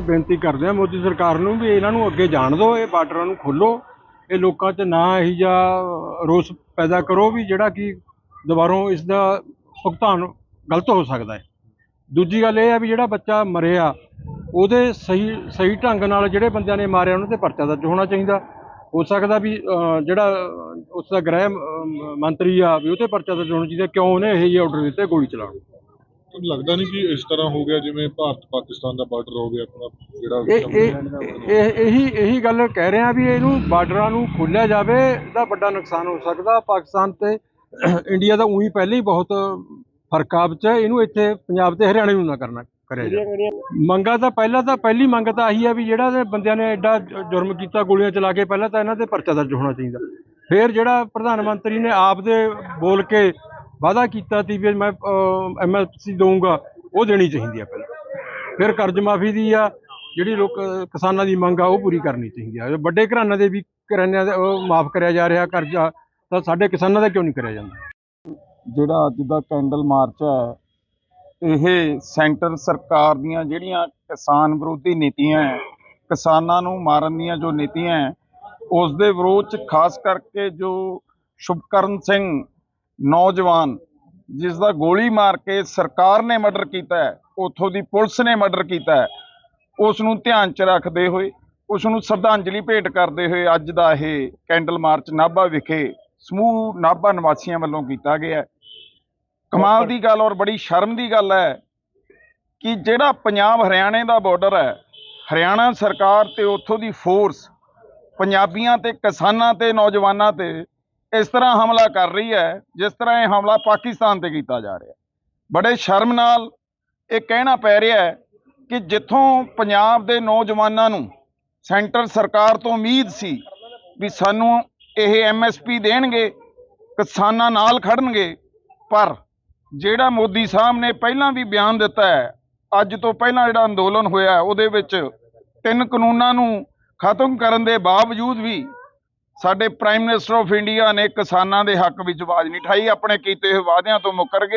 ਬੇਨਤੀ ਕਰਦੇ ਆ ਮੋਦੀ ਸਰਕਾਰ ਨੂੰ ਵੀ ਇਹਨਾਂ ਨੂੰ ਅੱਗੇ ਜਾਣ ਦਿਓ ਇਹ ਬਾਰਡਰਾਂ ਨੂੰ ਖੋਲੋ ਇਹ ਲੋਕਾਂ 'ਚ ਨਾ ਇਹੀ ਜਿਹਾ ਰੋਸ ਪੈਦਾ ਕਰੋ ਵੀ ਜਿਹੜਾ ਕਿ ਦੁਬਾਰੋਂ ਇਸ ਦਾ ਭੁਗਤਾਨ ਗਲਤ ਹੋ ਸਕਦਾ ਹੈ। ਦੂਜੀ ਗੱਲ ਇਹ ਆ ਵੀ ਜਿਹੜਾ ਬੱਚਾ ਮਰਿਆ ਉਹਦੇ ਸਹੀ ਸਹੀ ਢੰਗ ਨਾਲ ਜਿਹੜੇ ਬੰਦਿਆਂ ਨੇ ਮਾਰਿਆ ਉਹਨਾਂ ਤੇ ਪਰਚਾ ਦਰਜ ਹੋਣਾ ਚਾਹੀਦਾ। ਹੋ ਸਕਦਾ ਵੀ ਜਿਹੜਾ ਅਹ, ਉਸ ਦਾ ਗ੍ਰਹਿ ਮੰਤਰੀ ਆ ਵੀ ਉਹ ਤੇ ਪਰਚਾ ਦਰਜ ਹੋਣਾ ਚਾਹੀਦਾ ਕਿਉਂ ਉਹਨੇ ਇਹ ਜਿਹੇ ਆਰਡਰ ਦਿੱਤੇ ਗੋਲੀ ਚਲਾਉਣ ਲੱਗਦਾ ਨਹੀਂ ਕਿ ਇਸ ਤਰ੍ਹਾਂ ਹੋ ਗਿਆ ਜਿਵੇਂ ਭਾਰਤ ਪਾਕਿਸਤਾਨ ਦਾ ਬਾਰਡਰ ਹੋ ਗਿਆ ਆਪਣਾ ਜਿਹੜਾ ਇਹ ਇਹ ਇਹ ਇਹੀ ਇਹੀ ਗੱਲ ਕਹਿ ਰਹੇ ਆ ਵੀ ਇਹਨੂੰ ਬਾਰਡਰਾਂ ਨੂੰ ਖੋਲ੍ਹਿਆ ਜਾਵੇ ਇਹਦਾ ਵੱਡਾ ਨੁਕਸਾਨ ਹੋ ਸਕਦਾ। ਪਾਕਿਸਤਾਨ ਤੇ ਇੰਡੀਆ ਦਾ ਉਹੀ ਪਹਿਲਾਂ ਹੀ ਬਹੁਤ ਫ਼ਰਕ ਆ ਵਿੱਚ ਇਹਨੂੰ ਇੱਥੇ ਪੰਜਾਬ ਤੇ ਹਰਿਆਣੇ ਨੂੰ ਨਾ ਕਰਨਾ ਕਰਿਆ ਜਾਵੇ। ਮੰਗਾ ਤਾਂ ਪਹਿਲਾਂ ਤਾਂ ਪਹਿਲੀ ਮੰਗ ਤਾਂ ਆਹੀ ਆ ਵੀ ਜਿਹੜਾ ਇਹ ਬੰਦਿਆਂ ਨੇ ਐਡਾ ਜ- ਜੁਰਮ ਕੀਤਾ ਗੋਲੀਆਂ ਚਲਾ ਕੇ ਪਹਿਲਾਂ ਤਾਂ ਇਹਨਾਂ ਤੇ ਪਰਚਾ ਦਰਜ ਹੋਣਾ ਚਾਹੀਦਾ। ਫਿਰ ਜਿਹੜਾ ਪ੍ਰਧਾਨ ਮੰਤਰੀ ਨੇ ਆਪ ਦੇ ਬੋਲ ਕੇ ਵਾਅਦਾ ਕੀਤਾ ਸੀ ਵੀ ਮੈਂ ਐਮਐਸਪੀ ਦਊਂਗਾ, ਉਹ ਦੇਣੀ ਚਾਹੀਦੀ ਆ ਪਹਿਲਾਂ। ਫਿਰ ਕਰਜ਼ ਮਾਫੀ ਦੀ ਆ, ਜਿਹੜੀ ਲੋਕ, ਕਿਸਾਨਾਂ ਦੀ ਮੰਗ ਆ, ਉਹ ਪੂਰੀ ਕਰਨੀ ਚਾਹੀਦੀ ਆ। ਵੱਡੇ ਘਰਾਣਿਆਂ ਦੇ ਵੀ ਘਰਾਣਿਆਂ ਦਾ ਮਾਫ ਕਰਿਆ ਜਾ ਰਿਹਾ ਕਰਜ਼ਾ, ਤਾਂ ਸਾਡੇ ਕਿਸਾਨਾਂ ਦਾ ਕਿਉਂ ਨਹੀਂ ਕਰਿਆ ਜਾਂਦਾ? ਜਿਹੜਾ ਅੱਜ ਦਾ ਕੈਂਡਲ ਮਾਰਚ ਹੈ ਇਹ ਸੈਂਟਰ ਸਰਕਾਰ ਦੀਆਂ ਜਿਹੜੀਆਂ ਕਿਸਾਨ ਵਿਰੋਧੀ ਨੀਤੀਆਂ ਹੈ ਕਿਸਾਨਾਂ ਨੂੰ ਮਾਰਨ ਦੀਆਂ ਜੋ ਨੀਤੀਆਂ ਹੈ ਉਸ ਦੇ ਵਿਰੋਧ ਚ ਖਾਸ ਕਰਕੇ ਜੋ ਸ਼ੁਭਕਰਨ ਸਿੰਘ ਨੌਜਵਾਨ ਜਿਸ ਦਾ ਗੋਲੀ ਮਾਰ ਕੇ ਸਰਕਾਰ ਨੇ ਮਰਡਰ ਕੀਤਾ ਹੈ, ਉਥੋਂ ਦੀ ਪੁਲਿਸ ਨੇ ਮਰਡਰ ਕੀਤਾ ਹੈ ਉਸ ਨੂੰ ਧਿਆਨ ਚ ਰੱਖਦੇ ਹੋਏ ਉਸ ਨੂੰ ਸ਼ਰਧਾਂਜਲੀ ਭੇਟ ਕਰਦੇ ਹੋਏ ਅੱਜ ਦਾ ਇਹ ਕੈਂਡਲ ਮਾਰਚ ਨਾਭਾ ਵਿਖੇ ਸਮੂਹ ਨਾਭਾ ਨਿਵਾਸੀਆਂ ਵੱਲੋਂ ਕੀਤਾ ਗਿਆ ਕਮਾਲ ਦੀ ਗੱਲ ਔਰ ਬੜੀ ਸ਼ਰਮ ਦੀ ਗੱਲ ਹੈ ਕਿ ਜਿਹੜਾ ਪੰਜਾਬ ਹਰਿਆਣੇ ਦਾ ਬਾਰਡਰ ਹੈ, ਹਰਿਆਣਾ ਸਰਕਾਰ ਤੇ ਉੱਥੋਂ ਦੀ ਫੋਰਸ ਪੰਜਾਬੀਆਂ ਤੇ ਕਿਸਾਨਾਂ ਤੇ ਨੌਜਵਾਨਾਂ ਤੇ ਇਸ ਤਰ੍ਹਾਂ ਹਮਲਾ ਕਰ ਰਹੀ ਹੈ, ਜਿਸ ਤਰ੍ਹਾਂ ਇਹ ਹਮਲਾ ਪਾਕਿਸਤਾਨ ਤੇ ਕੀਤਾ ਜਾ ਰਿਹਾ ਬੜੇ ਸ਼ਰਮ ਨਾਲ ਇਹ ਕਹਿਣਾ ਪੈ ਰਿਹਾ ਹੈ ਕਿ ਜਿੱਥੋਂ ਪੰਜਾਬ ਦੇ ਨੌਜਵਾਨਾਂ ਨੂੰ ਸੈਂਟਰ ਸਰਕਾਰ ਤੋਂ ਉਮੀਦ ਸੀ ਵੀ ਸਾਨੂੰ ਇਹ ਐਮਐਸਪੀ ਦੇਣਗੇ, ਕਿਸਾਨਾਂ ਨਾਲ ਖੜਨਗੇ, ਪਰ ਜਿਹੜਾ ਮੋਦੀ ਸਾਹਿਬ ਨੇ ਪਹਿਲਾਂ ਵੀ ਬਿਆਨ ਦਿੱਤਾ ਹੈ, ਅੱਜ ਤੋਂ ਪਹਿਲਾਂ ਜਿਹੜਾ ਅੰਦੋਲਨ ਹੋਇਆ ਉਹਦੇ ਵਿੱਚ ਤਿੰਨ ਕਾਨੂੰਨਾਂ ਨੂੰ ਖਤਮ ਕਰਨ ਦੇ ਬਾਵਜੂਦ ਵੀ ਸਾਡੇ ਪ੍ਰਾਈਮ ਮਿਨਿਸਟਰ ਆਫ ਇੰਡੀਆ ਨੇ ਕਿਸਾਨਾਂ ਦੇ ਹੱਕ ਵਿੱਚ ਆਵਾਜ਼ ਨਹੀਂ ਠਾਈ ਆਪਣੇ ਕੀਤੇ ਹੋਏ ਵਾਅਦਿਆਂ ਤੋਂ ਮੁੱਕਰ ਗਏ।